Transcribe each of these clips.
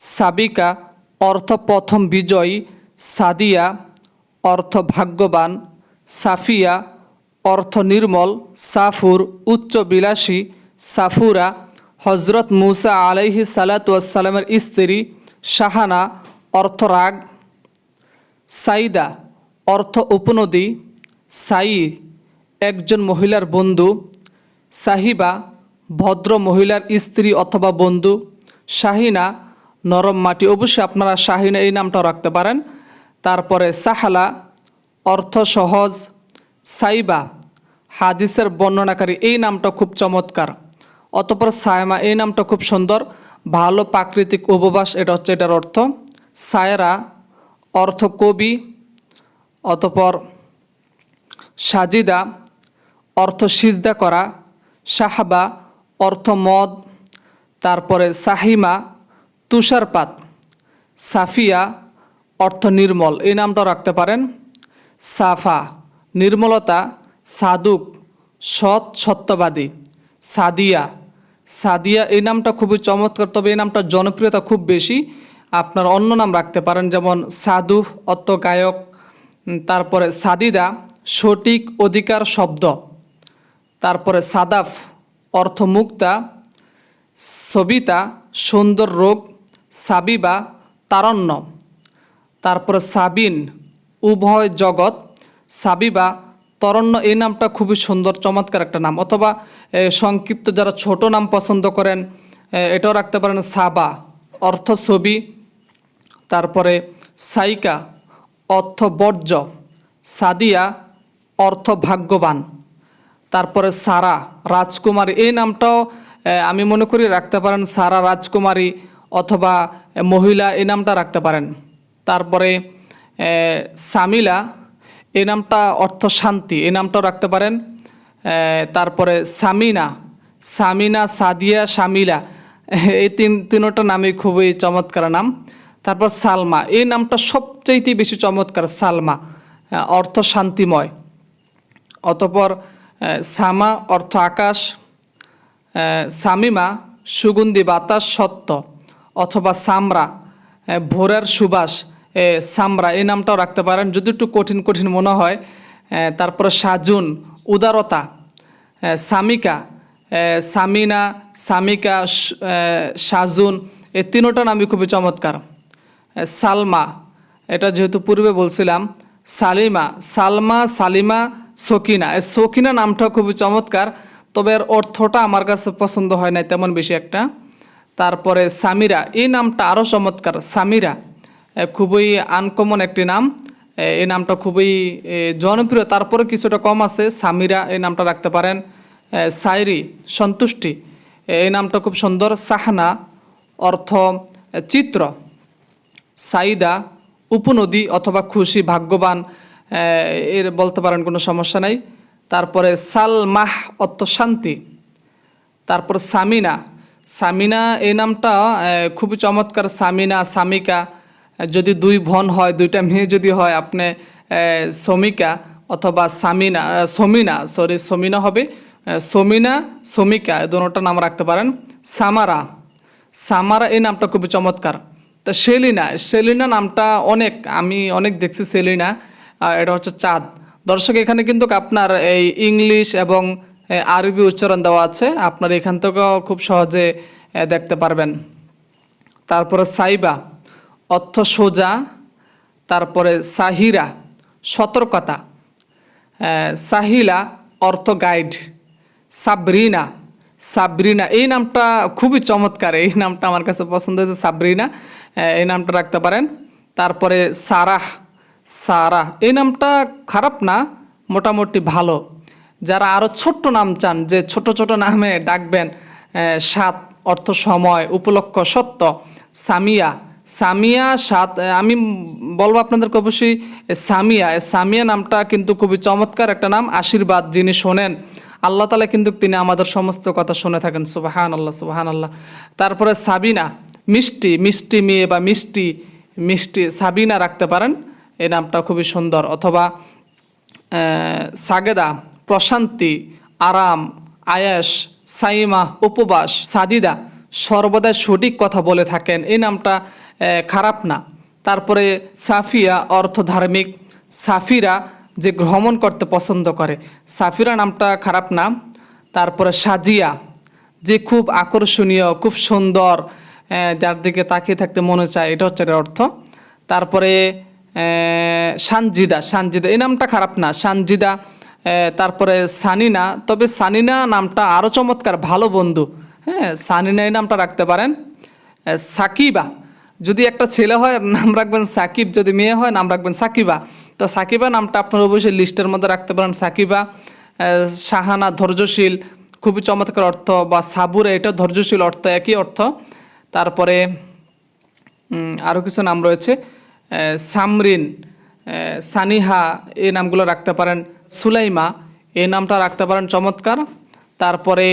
সাবিকা অর্থ প্রথম বিজয়ী, সাদিয়া অর্থ ভাগ্যবান, সাফিয়া অর্থ নির্মল, সাফুর উচ্চ বিলাসী, সাফুরা হজরত মুসা আলাইহি সালাতামের স্ত্রী, শাহানা অর্থ রাগ, সাইদা অর্থ উপনদী সাই একজন মহিলার বন্ধু, সাহিবা ভদ্র মহিলার স্ত্রী অথবা বন্ধু, শাহিনা নরম মাটি। অবশ্যই আপনারা শাহিনা এই নামটাও রাখতে পারেন। তারপরে সাহালা, অর্থ সহজ, সাইবা, হাদিসের বর্ণনাকারী, এই নামটা খুব চমৎকার। অতপর সায়মা, এই নামটা খুব সুন্দর। ভালো প্রাকৃতিক উপবাস, এটা হচ্ছে এটার অর্থ। সায়রা, অর্থ কবি। অতপর সাজিদা, অর্থ সিজদা করা। সাহাবা, অর্থ মদ। তারপরে সাহিমা তুষারপাত। সাফিয়া অর্থ নির্মল। এই নামটা রাখতে পারেন। সাফা, নির্মলতা, সাদুক, সৎ, সত্যবাদী। সাদিয়া সাদিয়া, এই নামটা খুবই চমৎকার, তবে এই নামটার জনপ্রিয়তা খুব বেশি। আপনার অন্য নাম রাখতে পারেন, যেমন সাধু অত্ত গায়ক তারপরে সাদিদা, সঠিক অধিকার শব্দ। তারপরে সাদাফ অর্থ মুক্তা সবিতা, সুন্দর রোগ সাবিবা তারণ্য। তারপরে সাবিন, উভয় জগৎ। সাবিবা তরণ্য এই নামটা খুবই সুন্দর, চমৎকার একটা নাম। অথবা সংক্ষিপ্ত যারা ছোট নাম পছন্দ করেন এটাও রাখতে পারেন সাবা, অর্থ ছবি। তারপরে সাইকা, অর্থ বর্জ্য। সাদিয়া, অর্থ ভাগ্যবান। তারপরে সারা, রাজকুমারী। এই নামটাও আমি মনে করি রাখতে পারেন সারা, রাজকুমারী অথবা মহিলা এই নামটা রাখতে পারেন। তারপরে সামিলা এই নামটা অর্থ শান্তি এই নামটাও রাখতে পারেন। তারপরে সামিনা সামিনা সাদিয়া সামিলা, এই তিন, তিনোটা নামই খুবই চমৎকার নাম। তারপর সালমা, এই নামটা সবচাইতে বেশি চমৎকার, সালমা অর্থ শান্তিময়। অতপর সামা, অর্থ আকাশ সামিমা, সুগন্ধি বাতাস, সত্য। অথবা সামরা ভোরের সুবাস সামরা, এই নামটাও রাখতে পারেন। যদি একটু কঠিন কঠিন মনে হয় তারপরে সাজুন, উদারতা সামিকা সামিনা, সামিকা সাজুন, এই তিনোটা নামই খুবই চমৎকার। সালমা, এটা যেহেতু পূর্বে বলছিলাম, সালিমা, সালমা, সালিমা, সকিনা, এই সকিনা নামটা খুবই চমৎকার, তবে এর অর্থটা আমার কাছে পছন্দ হয় না তেমন বেশি একটা। তারপরে সামিরা, এই নামটা আরও চমৎকার, সামিরা। খুবই আনকমন একটি নাম। এই নামটা খুবই জনপ্রিয়, তারপরে কিছুটা কম আছে, সামিরা এই নামটা রাখতে পারেন। সাইরি সন্তুষ্টি এই নামটা খুব সুন্দর। সাহনা, অর্থ চিত্র। সাইদা, উপনদী অথবা খুশি, ভাগ্যবান এর বলতে পারেন কোনো সমস্যা নাই। তারপরে সালমাহ, অর্থ শান্তি। তারপর সামিনা সামিনা, এই নামটা খুবই চমৎকার সামিনা, সামিকা। যদি দুই বোন হয়, দুইটা মেয়ে যদি হয়, আপনি সমিকা অথবা সামিনা সমিনা সরি সমিনা হবে। সমিনা, সমিকা, এই দুটোটা নাম রাখতে পারেন। সামারা সামারা, এই নামটা খুবই চমৎকার। তা সেলিনা সেলিনা নামটা অনেক, আমি অনেক দেখছি সেলিনা এটা হচ্ছে চাঁদ। দর্শক, এখানে কিন্তু আপনার এই ইংলিশ এবং আরবি উচ্চারণ দেওয়া আছে। আপনার এখান থেকেও খুব সহজে দেখতে পারবেন। তারপরে সাইবা, অর্থ সোজা। তারপরে সাহিরা, সতর্কতা। সাহিলা, অর্থ গাইড সাবরিনা সাবরিনা। এই নামটা খুবই চমৎকার। এই নামটা আমার কাছে পছন্দ হয়েছে, সাবরিনা। এই নামটা রাখতে পারেন। তারপরে সারাহ সারাহ। এই নামটা খারাপ না, মোটামুটি ভালো। যারা আরও ছোট্ট নাম চান, যে ছোট ছোট নামে ডাকবেন সাত অর্থ সময়, উপলক্ষ সত্য, সামিয়া। সামিয়া সাত আমি বলব আপনাদেরকে অবশ্যই সামিয়া। সামিয়া নামটা কিন্তু খুবই চমৎকার একটা নাম, আশীর্বাদ যিনি শোনেন। আল্লাহ তালা কিন্তু তিনি আমাদের সমস্ত কথা শুনে থাকেন সুবাহান আল্লাহ সুবাহান আল্লাহ তারপরে সাবিনা, মিষ্টি মিষ্টি মেয়ে বা মিষ্টি মিষ্টি সাবিনা রাখতে পারেন এই নামটা খুবই সুন্দর। অথবা সাগেদা প্রশান্তি, আরাম, আয়াস, সাইমা, উপবাস, সাদিদা সর্বদাই সঠিক কথা বলে থাকেন। এই নামটা খারাপ না। তারপরে সাফিয়া অর্থ ধার্মিক। সাফিরা যে ভ্রমণ করতে পছন্দ করে। সাফিরা নামটা খারাপ না। তারপরে সাজিয়া, যে খুব আকর্ষণীয়, খুব সুন্দর যার দিকে তাকিয়ে থাকতে মনে চায়, এটা হচ্ছে অর্থ। তারপরে সানজিদা সানজিদা, এই নামটা খারাপ না। সানজিদা তারপরে সানিনা। তবে সানিনা নামটা আরও চমৎকার, ভালো বন্ধু। হ্যাঁ সানিনা এই নামটা রাখতে পারেন। সাকিবা। যদি একটা ছেলে হয়, নাম রাখবেন সাকিব। যদি মেয়ে হয়, নাম রাখবেন সাকিবা। তো সাকিবা নামটা আপনার অবশ্যই লিস্টের মধ্যে রাখতে পারেন। সাকিবা সাহানা ধৈর্যশীল, খুবই চমৎকার অর্থ, বা সাবুরে এটা ধৈর্যশীল অর্থ, একই অর্থ। তারপরে আরও কিছু নাম রয়েছে। সামরিন সানিহা, এই নামগুলো রাখতে পারেন। সুলাইমা এই নামটা রাখতে পারেন চমৎকার। তারপরে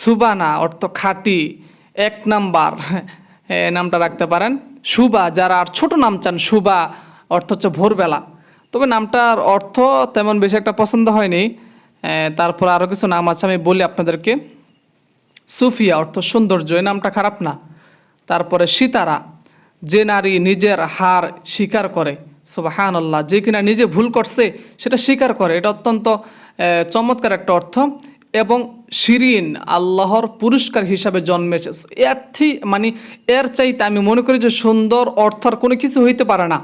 সুবানা, অর্থ খাঁটি, এক নাম্বার নামটা রাখতে পারেন। সুবা, যারা আর ছোট নাম চান, সুবা, অর্থ হচ্ছে ভোরবেলা। তবে নামটার অর্থ তেমন বেশি একটা পছন্দ হয়নি। তারপর আরও কিছু নাম আছে, আমি বলি আপনাদেরকে। সুফিয়া, অর্থ সৌন্দর্য এই নামটা খারাপ না। তারপরে সিতারা, যে নারী নিজের হার স্বীকার করে সুবাহান আল্লাহ যে কিনা নিজে ভুল করছে, সেটা স্বীকার করে। এটা অত্যন্ত চমৎকার একটা অর্থ। এবং শিরিন, আল্লাহর পুরস্কার হিসাবে জন্মেছে। এর মানে এর চাইতে আমি মনে করি যে সুন্দর অর্থ আর কোনো কিছু হইতে পারে না।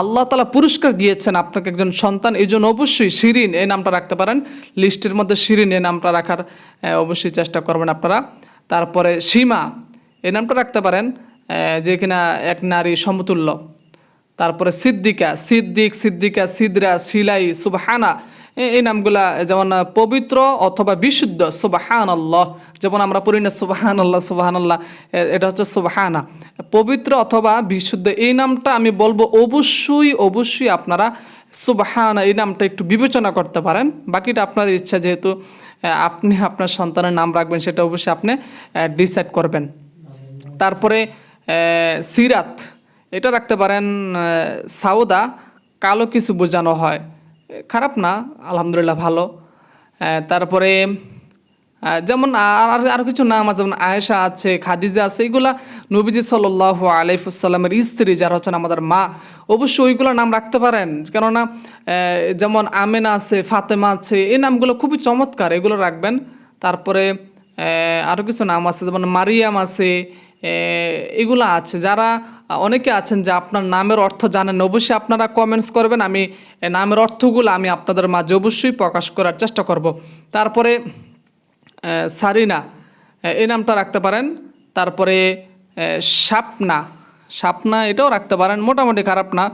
আল্লাহ তালা পুরস্কার দিয়েছেন আপনাকে একজন সন্তান, এই জন্য অবশ্যই শিরিন এই নামটা রাখতে পারেন। লিস্টের মধ্যে শিরিন এই নামটা রাখার অবশ্যই চেষ্টা করবেন আপনারা। তারপরে সীমা এই নামটা রাখতে পারেন যে কিনা এক নারী সমতুল্য। তারপরে সিদ্দিকা, সিদ্দিক, সিদ্দিকা, সিদরা, সিলাই, সুবহানা। এই নামগুলা যেমন পবিত্র অথবা বিশুদ্ধ সুবাহান আল্লাহ যেমন আমরা পড়ি না সুবাহান আল্লাহ সুবাহান আল্লাহ এটা হচ্ছে সুবাহানা। পবিত্র অথবা বিশুদ্ধ, এই নামটা আমি বলব অবশ্যই অবশ্যই আপনারা সুবাহানা, এই নামটা একটু বিবেচনা করতে পারেন। বাকিটা আপনার ইচ্ছা যেহেতু আপনি আপনার সন্তানের নাম রাখবেন, সেটা অবশ্যই আপনি ডিসাইড করবেন। তারপরে সিরাত। এটা রাখতে পারেন সাউদা কালো কিছু বোঝানো হয়। খারাপ না, আলহামদুলিল্লাহ ভালো। তারপরে যেমন আর, আর- আরও কিছু নাম আছে যেমন আয়েশা আছে, খাদিজা আছে এইগুলা নবীজি সাল্লাহ আলাইফুসাল্লামের স্ত্রী, যারা হচ্ছেন আমাদের মা, অবশ্যই ওইগুলো নাম রাখতে পারেন। কেননা যেমন আমেনা আছে, ফাতেমা আছে, এই নামগুলো খুবই চমৎকার, এগুলো রাখবেন। তারপরে আরও কিছু নাম আছে, যেমন মারিয়াম আছে এগুলো আছে। যারা, অনেকে আছেন যে আপনার নামের অর্থ জানেন, অবশ্যই আপনারা কমেন্টস করবেন। আমি নামের অর্থগুলো আমি আপনাদের মাঝে অবশ্যই প্রকাশ করার চেষ্টা করব। তারপরে সারিনা এই নামটা রাখতে পারেন। তারপরে সাপনা সাপনা এটাও রাখতে পারেন। মোটামুটি খারাপ না।